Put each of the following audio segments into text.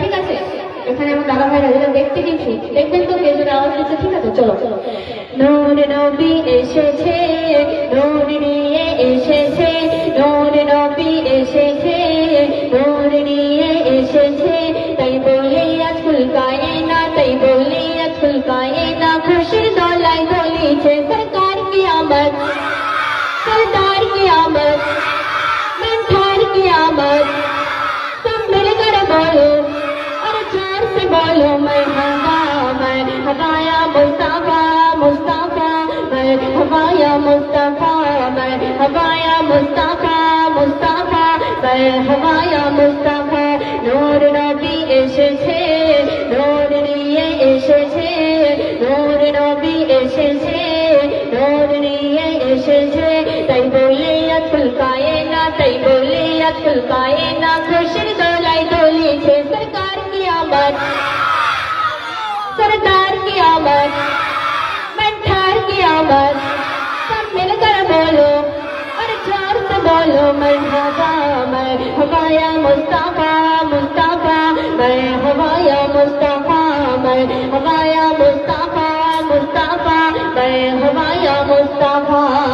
ঠিক আছে। এসেছে, নূর এসেছে নূর এসেছে, নূর নিয়ে এসেছে। তাই বলি ফুলকায়ে না, তাই বলি ফুলকায়ে না। খুশির দলাই বলিছে, সরকার কি আমদ সরকার কি আমদ সরকার কি আমদ बोलो मैं हवा मैं हवाया मुस्तफा मुस्तफा मैं हवाया मुस्तफा मैं हवाया मुस्तफा मुस्तफा मैं हवाया मुस्तफा নূর নবী এসেছে নূর নিয়ে এসেছে নূর নবী এসেছে নূর নিয়ে এসেছে তাই বলে আজ ফুলকায়ে না তাই বলে আজ ফুলকায়ে না খুশির দোলাই দোলিছে সরকার आमद सरदार की आमद मंठार की आमद सब मिलकर बोलो, और ज़ोर से बोलो, मरहबा मैं हमाया मुस्तफ़ा मुस्तफ़ा मैं हमाया मुस्तफ़ा मैं हमाया मुस्तफ़ा मुस्तफ़ा मैं हमाया मुस्तफ़ा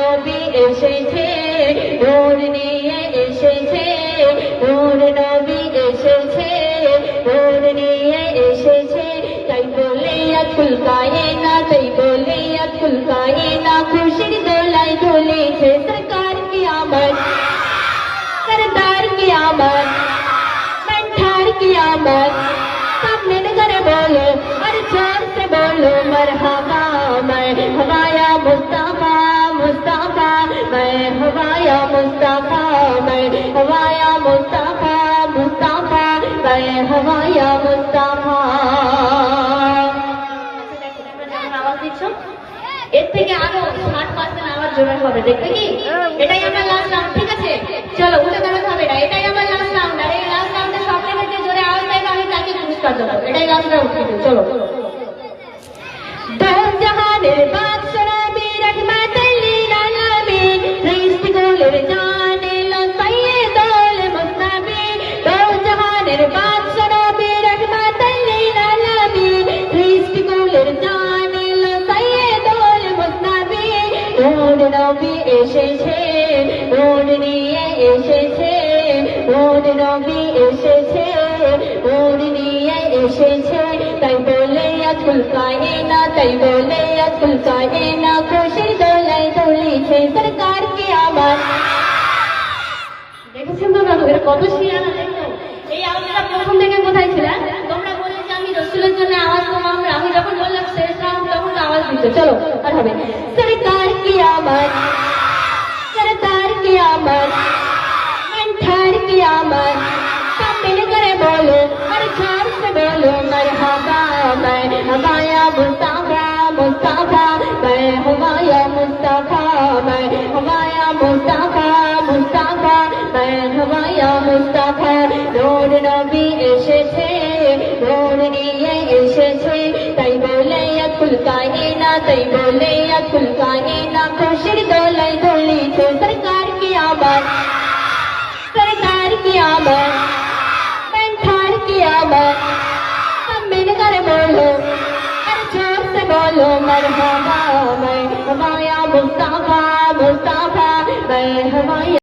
নবী এসেছে, নূর নিয়ে এসেছে, নূর নবী এসেছে, নূর নিয়ে এসেছে। তাই বলে ফুলকায় না তাই বলে ফুলকায় না খুশির দোলায় ঝুলেছে সরকার কি আমার সরদার কি আমার মন্ঠার কি আমার ya Mustafa mai hawa ya Mustafa Mustafa mai hawa ya Mustafa এর থেকে আরও ষাট পার্সেন্ট আওয়াজ জোরে হবে দেখবে কি এটাই আমরা লাস্ট ঠিক আছে চলো নূর নবী এসেছে নূর নিয়ে এসেছে নূর নবী এসেছে নূর নিয়ে এসেছে। তাই বলে আজ ফুলকায়ে না তাই বলে আজ ফুলকায়ে না খুশির দোলাই দোলিছে সরকার কি আবার। দেখেছেন তো এটা কত শিয়ানা এই আওয়াজটা প্রথম থেকে কোথায় ছিল নিচে চলো আর হবে। সরকার কি আমার? সরকার কি আমার? মন্থার কি আমার? সামনে করে বলো, আর ঝাড় সে বলো, মার হাবা মার হাবায়া মুস্তাফা মুস্তাফা, মার হবায়া মুস্তাফা মার হবায়া মুস্তাফা মুস্তাফা, মার হবায়া মুস্তাফা। নূর নবী এসেছে নূর নিয়ে এসেছে। फुलकाने ना तई बोले या फुलकाने ना कोशिश तो डोले डोले तो सरकार की आवाज़। सरकार की आवाज़। पंथार की आवाज़। सब मिलकर बोलो, हर ज़ोर से बोलो, मरहबा मैं हमाया मुस्ताफा मुस्ताफा मैं हमाया